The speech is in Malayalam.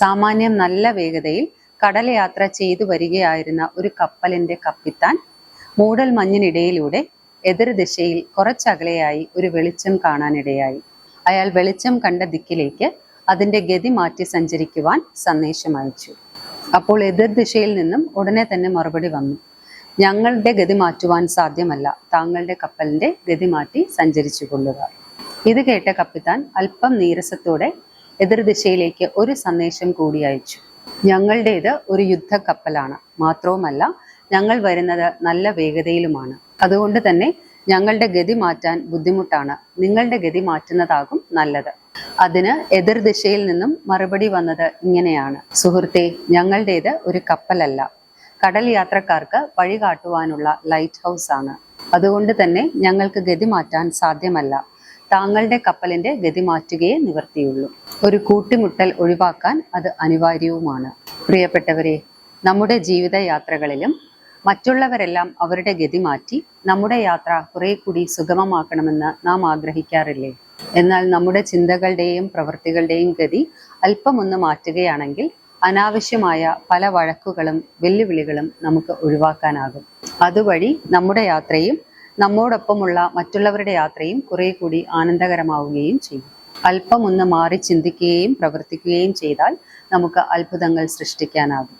സാമാന്യം നല്ല വേഗതയിൽ കടലയാത്ര ചെയ്തു വരികയായിരുന്ന ഒരു കപ്പലിന്റെ കപ്പിത്താൻ മൂടൽ മഞ്ഞിനിടയിലൂടെ എതിർദിശയിൽ കുറച്ചകലെയായി ഒരു വെളിച്ചം കാണാനിടയായി. അയാൾ വെളിച്ചം കണ്ട ദിക്കിലേക്ക് അതിന്റെ ഗതി മാറ്റി സഞ്ചരിക്കുവാൻ സന്ദേശം അയച്ചു. അപ്പോൾ എതിർദിശയിൽ നിന്നും ഉടനെ തന്നെ മറുപടി വന്നു. ഞങ്ങളുടെ ഗതി മാറ്റുവാൻ സാധ്യമല്ല. താങ്കളുടെ കപ്പലിന്റെ ഗതി മാറ്റി സഞ്ചരിച്ചു കൊള്ളുക. ഇത് കേട്ട കപ്പിത്താൻ അല്പം നീരസത്തോടെ എതിർദിശയിലേക്ക് ഒരു സന്ദേശം കൂടി അയച്ചു. ഞങ്ങളുടേത് ഒരു യുദ്ധക്കപ്പലാണ്. മാത്രവുമല്ല ഞങ്ങൾ വരുന്നത് നല്ല വേഗതയിലുമാണ്. അതുകൊണ്ട് തന്നെ ഞങ്ങളുടെ ഗതി മാറ്റാൻ ബുദ്ധിമുട്ടാണ്. നിങ്ങളുടെ ഗതി മാറ്റുന്നതാകും നല്ലത്. അതിന് എതിർദിശയിൽ നിന്നും മറുപടി വന്നത് ഇങ്ങനെയാണ്. സുഹൃത്തെ ഞങ്ങളുടേത് ഒരു കപ്പലല്ല. കടൽ യാത്രക്കാർക്ക് വഴി കാട്ടുവാനുള്ള ലൈറ്റ് ഹൗസ് ആണ്. അതുകൊണ്ട് തന്നെ ഞങ്ങൾക്ക് ഗതി മാറ്റാൻ സാധ്യമല്ല. താങ്കളുടെ കപ്പലിന്റെ ഗതി മാറ്റുകയേ നിവർത്തിയുള്ളൂ. ഒരു കൂട്ടിമുട്ടൽ ഒഴിവാക്കാൻ അത് അനിവാര്യവുമാണ്. പ്രിയപ്പെട്ടവരെ നമ്മുടെ ജീവിതയാത്രകളിലും മറ്റുള്ളവരെല്ലാം അവരുടെ ഗതി മാറ്റി നമ്മുടെ യാത്ര കുറെ കൂടി സുഗമമാക്കണമെന്ന് നാം ആഗ്രഹിക്കാറില്ലേ? എന്നാൽ നമ്മുടെ ചിന്തകളുടെയും പ്രവൃത്തികളുടെയും ഗതി അല്പമൊന്ന് മാറ്റുകയാണെങ്കിൽ അനാവശ്യമായ പല വഴക്കുകളും വെല്ലുവിളികളും നമുക്ക് ഒഴിവാക്കാനാകും. അതുവഴി നമ്മുടെ യാത്രയും നമ്മോടൊപ്പമുള്ള മറ്റുള്ളവരുടെ യാത്രയും കുറെ കൂടി ആനന്ദകരമാവുകയും ചെയ്യും. അല്പം ഒന്ന് മാറി ചിന്തിക്കുകയും പ്രവർത്തിക്കുകയും ചെയ്താൽ നമുക്ക് അത്ഭുതങ്ങൾ സൃഷ്ടിക്കാനാകും.